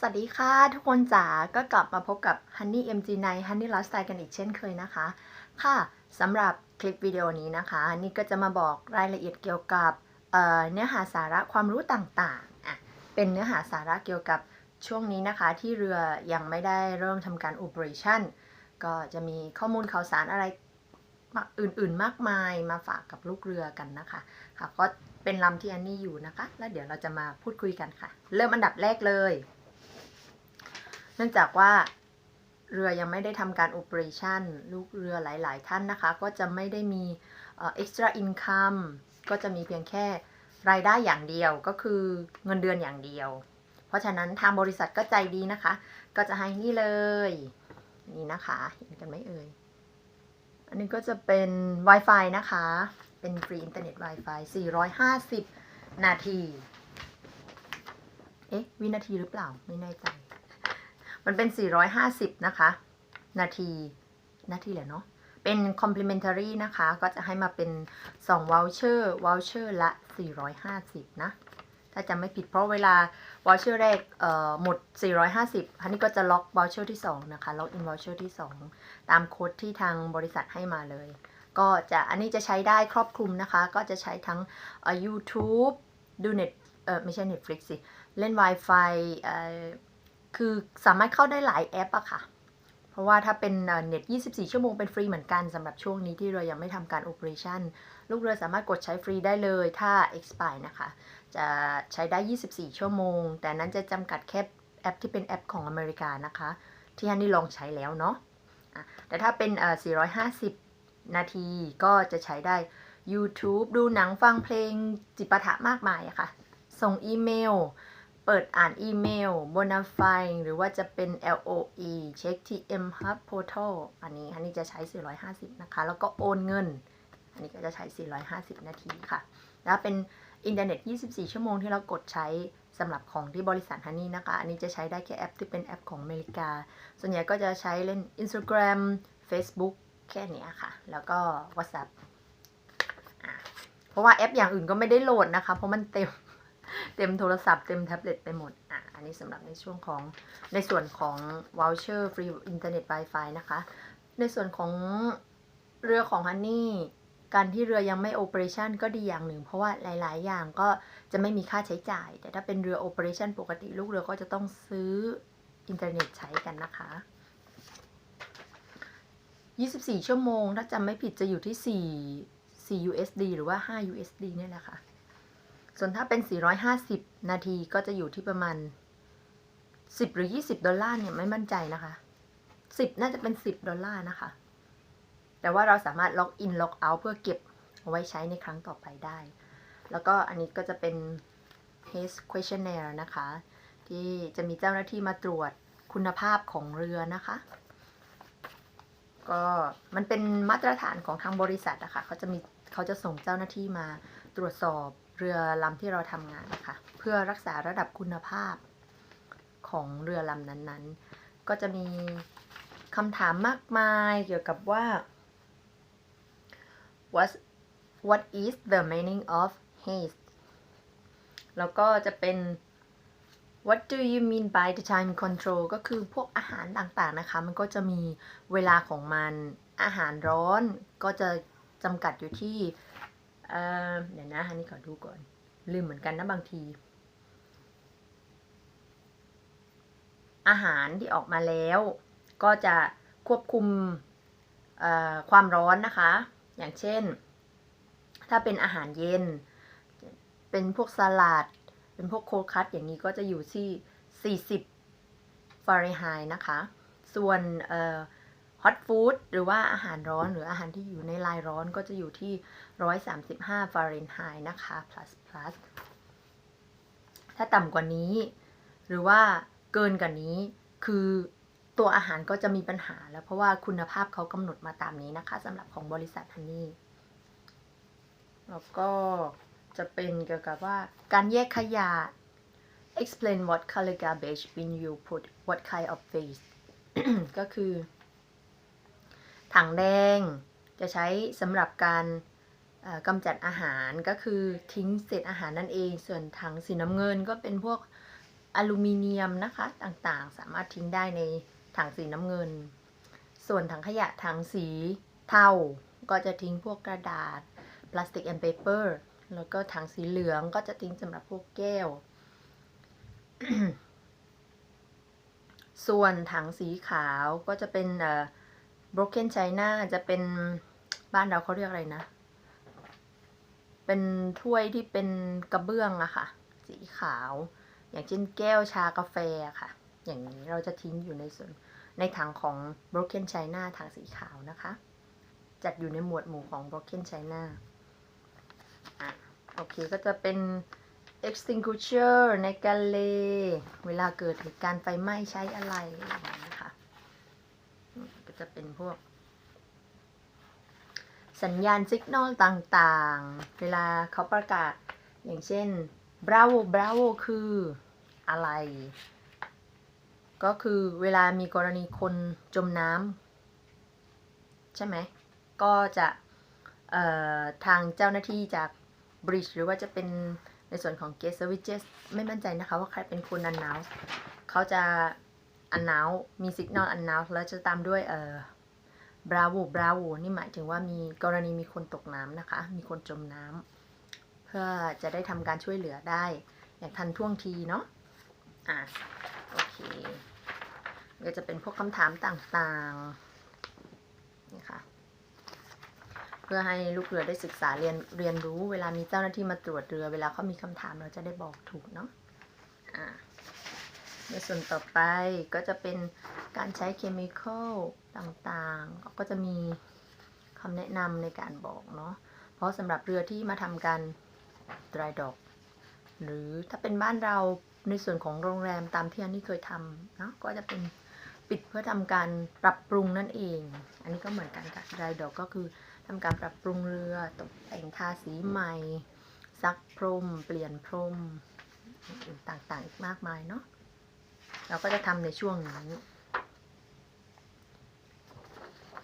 สวัสดีค่ะทุกคนจ๋าก็กลับมาพบกับ Honey MG9 Honey Lifestyle กันอีกเช่นเคยนะคะ ค่ะสำหรับคลิปวิดีโอนี้นะคะนี่ก็จะมาบอกรายละเอียดเกี่ยวกับเเนื้อหาสาระความรู้ต่างๆอะเป็นเนื้อหาสาระเกี่ยวกับช่วงนี้นะคะ ที่เรือยังไม่ได้เริ่มทำการ operation ก็จะมีข้อมูลข่าวสารอะไรอื่นๆมากมายมาฝากกับลูกเรือกันนะคะค่ะก็เป็นลำที่อันนี้อยู่นะคะ แล้วเดี๋ยวเราจะมาพูดคุยกันค่ะ เริ่มอันดับแรกเลย เนื่องจากว่าเรือยังไม่ได้ทำการ operation ลูกเรือหลาย ๆ ท่านนะคะ ก็จะไม่ได้มีเอ่อ extra income ก็จะมีเพียงแค่รายได้อย่างเดียวก็คือเงินเดือนอย่างเดียว เพราะฉะนั้นทางบริษัทก็ใจดีนะคะ ก็จะให้นี่เลย นี่นะคะเห็นกันไหมเอ่ย อันนี้ก็จะเป็น Wi-Fi นะคะ เป็นฟรีอินเทอร์เน็ต Wi-Fi 450 นาที เอ๊ะ วินาทีหรือเปล่า ไม่แน่ใจ มันเป็น 450 นะคะ นาที นาทีแหละเนาะ เป็น complimentary นะคะ ก็จะให้มาเป็น 2 voucher voucher ละ 450 นะ ถ้าจำไม่ผิดเพราะเวลา voucher แรกเอ่อหมด 450 อันนี้ก็จะล็อก voucher ที่ 2 นะคะ ล็อก in voucher ที่ 2 ตามโค้ดที่ทางบริษัทให้มาเลย ก็จะอันนี้จะใช้ได้ครอบคลุมนะคะ ก็จะใช้ทั้ง YouTube ดูเน็ตเออไม่ใช่ Netflix สิ เล่น Wi-Fi เอ่อ คือสามารถเข้าได้หลายแอปอะค่ะ เพราะว่าถ้าเป็นเน็ต 24 ชั่วโมงเป็นฟรีเหมือนกันสำหรับช่วงนี้ที่เรายังไม่ทำการ operation ลูกเรือสามารถกดใช้ฟรีได้เลยถ้า expire นะคะ จะใช้ได้ 24 ชั่วโมง แต่นั้นจะจำกัดแค่แอปที่เป็นแอปของอเมริกานะคะ ที่ฮันนี่ลองใช้แล้วเนาะแต่ถ้าเป็น 450 นาทีก็จะใช้ได้ YouTube ดูหนังฟังเพลงจิปาถะมากมายอะค่ะ ส่งอีเมล เปิดอ่านอีเมล Bonafide หรือว่าจะเป็น LOE เช็คที่ M Hub Portal อันนี้อันนี้จะใช้ 450 นะคะ แล้วก็โอนเงิน อันนี้ก็จะใช้ 450 นาทีค่ะ แล้วเป็นอินเทอร์เน็ต 24 ชั่วโมงที่เรากดใช้สำหรับของที่บริษัทฮันนี่นะคะ อันนี้จะใช้ได้แค่แอปที่เป็นแอปของอเมริกา ส่วนใหญ่ก็จะใช้เล่น Instagram Facebook แค่เนี้ยค่ะ แล้วก็ WhatsApp เพราะว่าแอปอย่างอื่นก็ไม่ได้โหลดนะคะ เพราะมันเต็ม เต็มโทรศัพท์เต็มแท็บเล็ตไปหมดอะอันนี้สำหรับในช่วงของในส่วนของ voucher free internet wifi นะคะ ในส่วนของเรือของฮันนี่การที่เรือยังไม่ operation ก็ดีอย่างหนึ่ง เพราะว่าหลาย ๆ อย่างก็จะไม่มีค่าใช้จ่าย แต่ถ้าเป็นเรือ operation ปกติลูกเรือก็จะต้องซื้ออินเทอร์เน็ตใช้กันนะคะ 24 ชั่วโมง ถ้าจำไม่ผิดจะอยู่ที่ 4 4 USD หรือว่า 5 USD เนี่ยแหละค่ะ ส่วนถ้าเป็น 450 นาทีก็จะอยู่ที่ประมาณ 10 หรือ 20 ดอลลาร์เนี่ยไม่มั่นใจนะคะ 10 น่าจะเป็น 10 ดอลลาร์นะคะ แต่ว่าเราสามารถล็อกอินล็อกเอาท์เพื่อเก็บเอาไว้ใช้ในครั้งต่อไปได้ แล้วก็อันนี้ก็จะเป็น Haze questionnaire นะคะ ที่จะมีเจ้าหน้าที่มาตรวจคุณภาพของเรือนะคะ ก็มันเป็นมาตรฐานของทางบริษัทนะคะเขาจะมีเขาจะส่งเจ้าหน้าที่มาตรวจสอบ เรือลำที่เราทำงานนะคะ เพื่อรักษาระดับคุณภาพของเรือลำนั้นๆ ก็จะมีคำถามมากมายเกี่ยวกับว่า what what is the meaning of haste แล้วก็จะเป็น what do you mean by the time control ก็คือพวกอาหารต่างๆนะคะ มันก็จะมีเวลาของมันอาหารร้อนก็จะจำกัดอยู่ที่ เดี๋ยวนะอันนี้ขอดูก่อน ลืมเหมือนกันนะบางที อาหารที่ออกมาแล้ว ก็จะควบคุมความร้อนนะคะ อย่างเช่น ถ้าเป็นอาหารเย็น เป็นพวกสลัด เป็นพวกโคคัตอย่างนี้ก็จะอยู่ที่ 40ฟาเรนไฮต์นะคะ ส่วน ฮอตฟู้ดหรือว่าอาหารร้อนหรืออาหารที่อยู่ในลายร้อนก็จะอยู่ที่ 135ฟาเรนไฮต์นะคะ plus plus ถ้าต่ำกว่านี้ หรือว่าเกินกว่านี้คือตัวอาหารก็จะมีปัญหาแล้วเพราะว่าคุณภาพเขากำหนดมาตามนี้นะคะสำหรับของบริษัทฮันนี่แล้วก็จะเป็นเกี่ยวกับว่าการแยกขยะ explain what color garbage bin you put what kind of waste ก็คือ ถังแดงจะใช้สำหรับการกำจัดอาหารก็คือทิ้งเศษอาหารนั่นเอง ส่วนถังสีน้ำเงินก็เป็นพวกอลูมิเนียมนะคะต่างๆ สามารถทิ้งได้ในถังสีน้ำเงิน ส่วนถังขยะถังสีเทาก็จะทิ้งพวกกระดาษพลาสติกแอนด์เปเปอร์แล้วก็ถังสีเหลืองก็จะทิ้งสำหรับพวกแก้ว ส่วนถังสีขาวก็จะเป็นเอ่อ broken china จะเป็นบ้านเราเขาเรียกอะไรนะ เป็นถ้วยที่เป็นกระเบื้องอะค่ะ สีขาว อย่างเช่นแก้วชากาแฟอะค่ะ อย่างนี้เราจะทิ้งอยู่ในส่วนในถังของ broken china ถังสีขาวนะคะ จัดอยู่ในหมวดหมู่ของ broken china อะโอเคก็จะเป็น extinguisher ในกาเล เวลาเกิดเหตุการณ์ไฟไหม้ใช้อะไรนะคะ จะเป็นพวก สัญญาณสัญญาณต่างๆ เวลาเขาประกาศ อย่างเช่น bravo bravo คืออะไร ก็คือเวลามีกรณีคนจมน้ำใช่ไหม ก็จะทางเจ้าหน้าที่จาก bridge หรือว่าจะเป็นในส่วนของ guest services ไม่มั่นใจนะคะว่าใครเป็นคน announce เขาจะ announce มี signal announce แล้วจะตามด้วยเอ่อ bravo bravo นี่หมายถึงว่ามีกรณีมีคนตกน้ำนะคะ มีคนจมน้ำเพื่อจะได้ทำการช่วยเหลือได้ อย่างทันท่วงทีเนาะอะโอเคก็จะเป็นพวกคำถามต่างๆนี่ค่ะเพื่อให้ลูกเรือได้ศึกษาเรียนเรียนรู้ เวลามีเจ้าหน้าที่มาตรวจเรือ เวลาเขามีคำถามเราจะได้บอกถูกเนาะอะ ในส่วนต่อไปก็จะเป็นการใช้เคมีคอลต่างๆ ก็จะมีคำแนะนำในการบอกเนาะ เพราะสำหรับเรือที่มาทำการ dry dock หรือถ้าเป็นบ้านเราในส่วนของโรงแรมตามที่อันนี้เคยทำเนาะก็จะเป็นปิดเพื่อทำการปรับปรุงนั่นเอง อันนี้ก็เหมือนกันค่ะ dry dock ก็คือทำการปรับปรุงเรือตกแต่งทาสีใหม่ ซักพรม เปลี่ยนพรมต่างๆอีกมากมายเนาะ เราก็จะทำในช่วงนี้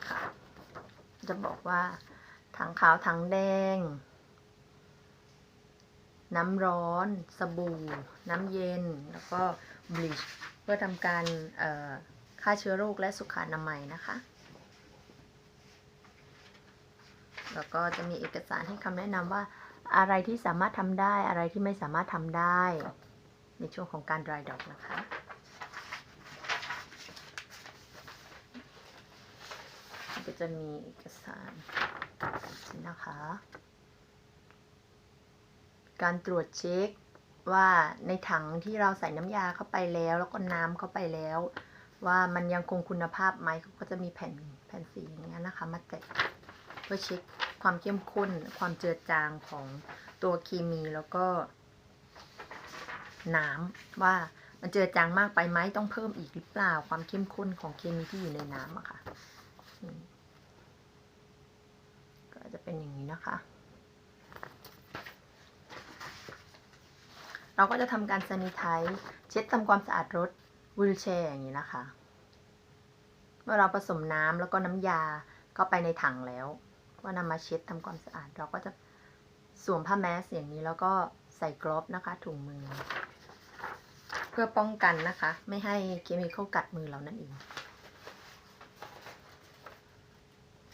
ค่ะจะบอกว่าถังขาวถังแดง น้ำร้อน สบู่ น้ำเย็น แล้วก็บลีชเพื่อทำการฆ่าเชื้อโรคและสุขอนามัยนะคะ แล้วก็จะมีเอกสารให้คำแนะนำว่าอะไรที่สามารถทำได้อะไรที่ไม่สามารถทำได้ ในช่วงของการ dry dock นะคะ ก็จะมีเอกสารนะคะ การตรวจเช็คว่าในถังที่เราใส่น้ำยาเข้าไปแล้ว แล้วก็น้ำเข้าไปแล้ว ว่ามันยังคงคุณภาพไหมเขาก็จะมีแผ่นแผ่นสีอย่างเงี้ยนะคะ มาแตะเพื่อเช็คความเข้มข้น ความเจือจางของตัวเคมีแล้วก็ น้ำว่ามันเจือจางมากไปไหมต้องเพิ่มอีกหรือเปล่า ความเข้มข้นของเคมีที่อยู่ในน้ำอะค่ะอืมก็จะ เป็นอย่างนี้นะคะ เราก็จะทำการ sanitize เช็ดทำความสะอาดรถวีลแชร์อย่างนี้นะคะ เมื่อเราผสมน้ำแล้วก็น้ำยาเข้าไปในถังแล้วก็นำมาเช็ดทำความสะอาด เราก็จะสวมผ้าแมสอย่างนี้แล้วก็ใส่กลอฟนะคะ ถุงมือ เพื่อป้องกันนะคะ ไม่ให้เคมีเข้ากัดมือเรานั่นเอง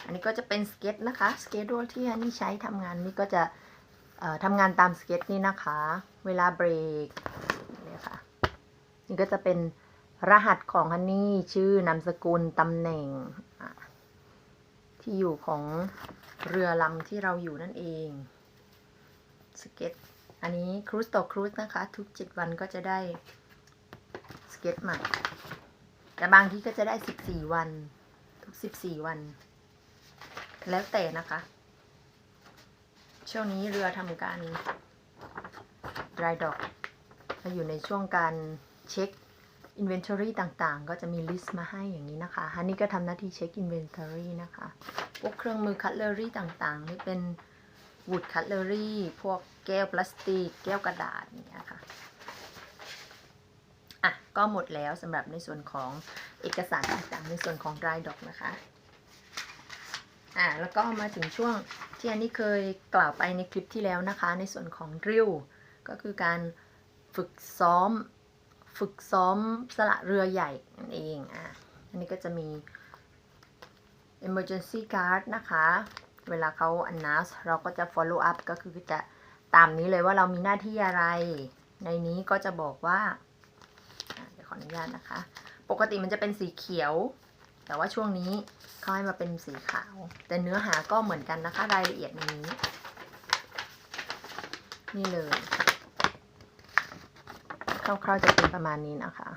อั นนี้ก็จะเป็นสเก็ตนะคะสเก็ตดที่อันนี้ใช้ทำงานนี่ก็จะทำงานตามสเก็ตนี่นะคะ เวลาเบรกเนี่ยค่ะนี่ก็จะเป็นรหัสของฮันนี่ชื่อนามสกุลตำแหน่ง ที่อยู่ของเรือลำที่เราอยู่นั่นเองสเก็ตอันนี้ครูสต่อครูสนะคะ ทุก7วันก็จะได้สเก็ตใหม่ แต่บางที่ก็จะได้14วัน ทุก14วัน แล้วแต่นะคะ ช่วงนี้เรือทำการ dry dock มาอยู่ในช่วงการเช็ค inventory ต่างๆ ก็จะมี list มาให้อย่างนี้นะคะฮันนี่ก็ทำหน้าที่เช็ค inventory นะคะ พวกเครื่องมือ cutlery ต่างๆ นี่เป็น wood cutlery พวกแก้วพลาสติก แก้วกระดาษอย่างเงี้ยค่ะอะ ก็หมดแล้วสำหรับในส่วนของเอกสารต่างๆ ในส่วนของ dry dock นะคะ อ่าแล้วก็มาถึงช่วงที่อันนี้เคยกล่าวไปในคลิปที่แล้วนะคะ ในส่วนของ drill ก็คือการฝึกซ้อมฝึกซ้อมสละเรือใหญ่นั่นเองอะอันนี้ก็จะมี emergency card นะคะ เวลาเขา announce เราก็จะ follow up ก็คือจะตามนี้เลยว่าเรามีหน้าที่อะไร ในนี้ก็จะบอกว่าเดี๋ยวขออนุญาตนะคะ ปกติมันจะเป็นสีเขียว แต่ว่าช่วงนี้เขาให้มาเป็นสีขาว แต่เนื้อหาก็เหมือนกันนะคะ รายละเอียดนนี้ นี่เลยคร่าวๆจะเป็นประมาณนี้นะคะ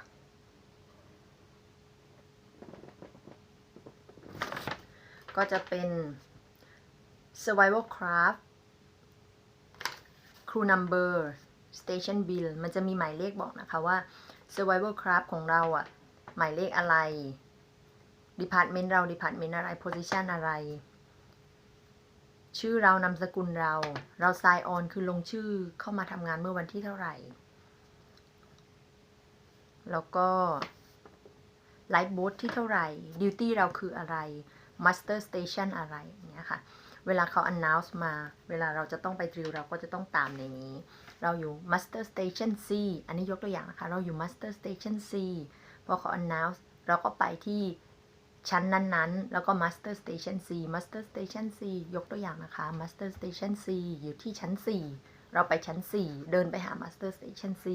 ก็จะเป็น survival craft crew number station bill มันจะมีหมายเลขบอกนะคะว่า survival craft ของเราอะหมายเลขอะไร department เรา department อะไร position อะไร ชื่อเรานามสกุลเรา เรา sign on คือลงชื่อเข้ามาทำงานเมื่อวันที่เท่าไหร่ แล้วก็ light boat ที่เท่าไหร่ duty เราคืออะไร master station อะไรอย่างเงี้ยค่ะ เวลาเขา announce มา เวลาเราจะต้องไปดริลเราก็จะต้องตามในนี้ เราอยู่ master station C อันนี้ยกตัวอย่างนะคะ เราอยู่ master station C พอเขา announce เราก็ไปที่ ชั้นนั้นๆ แล้วก็ master station C master station C ยกตัวอย่างนะคะ master station C อยู่ที่ชั้น 4 เราไปชั้น 4 เดินไปหา master station C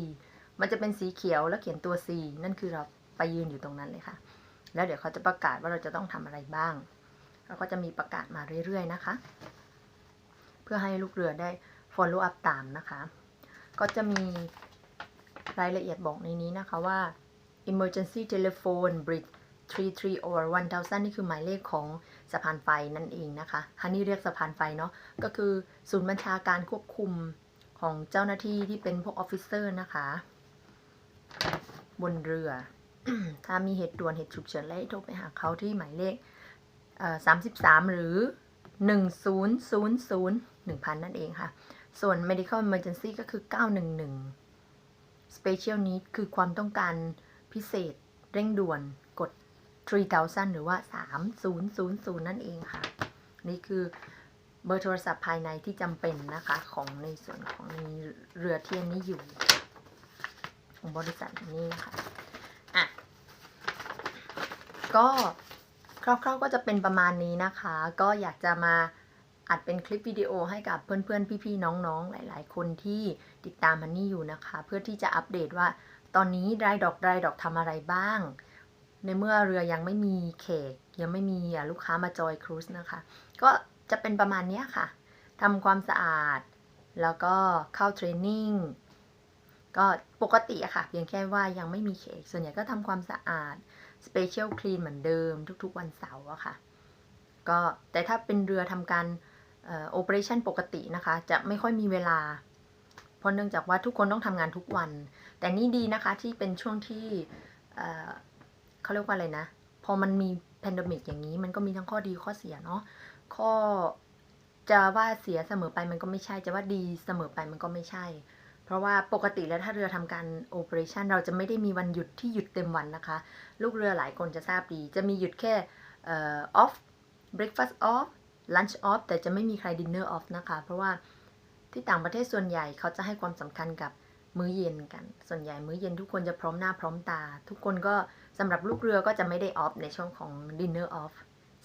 มันจะเป็นสีเขียวแล้วเขียนตัว C นั่นคือเราไปยืนอยู่ตรงนั้นเลยค่ะ แล้วเดี๋ยวเขาจะประกาศว่าเราจะต้องทำอะไรบ้างเราก็จะมีประกาศมาเรื่อยๆนะคะ เพื่อให้ลูกเรือได้ follow up ตามนะคะ ก็จะมีรายละเอียดบอกในนี้นะคะว่า emergency telephone bridge 33 or 1000 นี่คือหมายเลขของสะพานไฟนั่นเองนะคะฮันนี่เรียกสะพานไฟเนาะ ก็คือศูนย์บัญชาการควบคุมของเจ้าหน้าที่ที่เป็นพวกออฟฟิเซอร์นะคะ บนเรือ ถ้ามีเหตุด่วนเหตุฉุกเฉินและให้โทรไปหาเขาที่หมายเลขสามสิบสามหรือหนึ่งศูนย์ศูนย์ศูนย์หนึ่งพันนั่นเองค่ะ ส่วน medical emergency ก็คือ911 special need คือความต้องการพิเศษเร่งด่วน 3000 หรือว่า 3000 นั่นเองค่ะ นี่คือเบอร์โทรศัพท์ภายในที่จำเป็นนะคะ ของในส่วนของในเรือเทียนนี้อยู่ ของบริษัทนี้นะคะอะก็คร่าวๆก็จะเป็นประมาณนี้นะคะ ก็อยากจะมาอัดเป็นคลิปวิดีโอให้กับเพื่อนๆ พี่ๆ น้องๆ หลายๆ คนที่ติดตามมันนี่อยู่นะคะ เพื่อที่จะอัปเดตว่าตอนนี้รายดอกรายดอกทำอะไรบ้าง ในเมื่อเรือยังไม่มีเขกยังไม่มีลูกค้ามาจอยครูซนะคะ ก็จะเป็นประมาณนี้ค่ะทำความสะอาด แล้วก็เข้าเทรนนิ่งก็ปกติอะค่ะ เพียงแค่ว่ายังไม่มีเขกส่วนใหญ่ก็ทำความสะอาด Special Clean เหมือนเดิมทุกๆวันเสาร์อะค่ะ ก็แต่ถ้าเป็นเรือทำการโอเปอเรชั่นปกตินะคะ จะไม่ค่อยมีเวลา เพราะเนื่องจากว่าทุกคนต้องทำงานทุกวัน แต่นี่ดีนะคะที่เป็นช่วงที่ เขาเรียกว่าอะไรนะ พอมันมีแพนดมิกอย่างนี้ มันก็มีทั้งข้อดีข้อเสียเนาะข้อจะว่าเสียเสมอไปมันก็ไม่ใช่ จะว่าดีเสมอไปมันก็ไม่ใช่ เพราะว่าปกติแล้วถ้าเรือทำการโอเปอเรชันเราจะไม่ได้มีวันหยุดที่หยุดเต็มวันนะคะ ลูกเรือหลายคนจะทราบดี จะมีหยุดแค่ออฟ breakfast off lunch off แต่จะไม่มีใคร dinner off นะคะ เพราะว่าที่ต่างประเทศส่วนใหญ่เขาจะให้ความสำคัญกับมื้อเย็นกัน ส่วนใหญ่มื้อเย็นทุกคนจะพร้อมหน้าพร้อมตา ทุกคนก็ สำหรับลูกเรือก็จะไม่ได้ off ในช่วงของ dinner off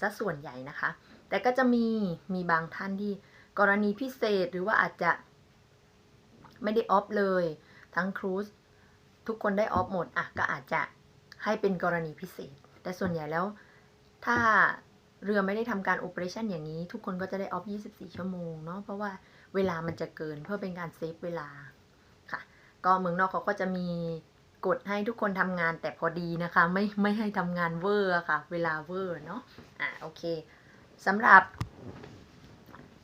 ซะส่วนใหญ่นะคะ แต่ก็จะมีมีบางท่านที่กรณีพิเศษหรือว่าอาจจะไม่ได้ออฟเลย ทั้งครูซทุกคนได้ออฟหมดอะก็อาจจะให้เป็นกรณีพิเศษ แต่ส่วนใหญ่แล้ว ถ้าเรือไม่ได้ทำการโอเปอเรชันอย่างนี้ ทุกคนก็จะได้ออฟ 24 ชั่วโมงเนาะเพราะว่าเวลามันจะเกินเพื่อเป็นการเซฟเวลาค่ะ ก็เมืองนอกเขาก็จะมี กฎให้ทุกคนทำงานแต่พอดีนะคะ ไม่ไม่ให้ทำงานเวอร์ค่ะ เวลาเวอร์เนาะอะโอเคสำหรับ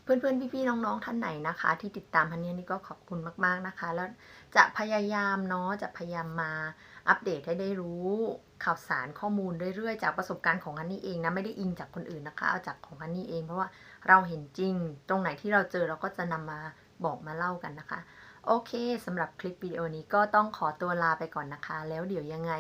เพื่อนๆพี่ๆน้องๆท่านไหนนะคะ ที่ติดตามพันนี้นี่ก็ขอบคุณมาก ๆนะคะ แล้วจะพยายามเนาะจะพยายามมาอัปเดตให้ได้รู้ข่าวสารข้อมูลเรื่อยๆ จากประสบการณ์ของฮันนี่เองนะไม่ได้อิงจากคนอื่นนะคะเอาจากของฮันนี่เองเพราะว่าเราเห็นจริง ตรงไหนที่เราเจอเราก็จะนำมาบอกมาเล่ากันนะคะ โอเคสำหรับคลิปวิดีโอนี้ก็ต้องขอตัวลาไปก่อนนะคะ แล้วเดี๋ยวยังไง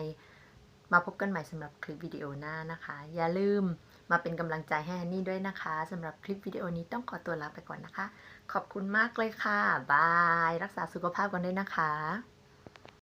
มาพบกันใหม่สำหรับคลิปวิดีโอหน้านะคะ อย่าลืมมาเป็นกำลังใจให้ฮันนี่ด้วยนะคะสำหรับคลิปวิดีโอนี้ต้องขอตัวลาไปก่อนนะคะ ขอบคุณมากเลยค่ะ บาย รักษาสุขภาพกันด้วยนะคะ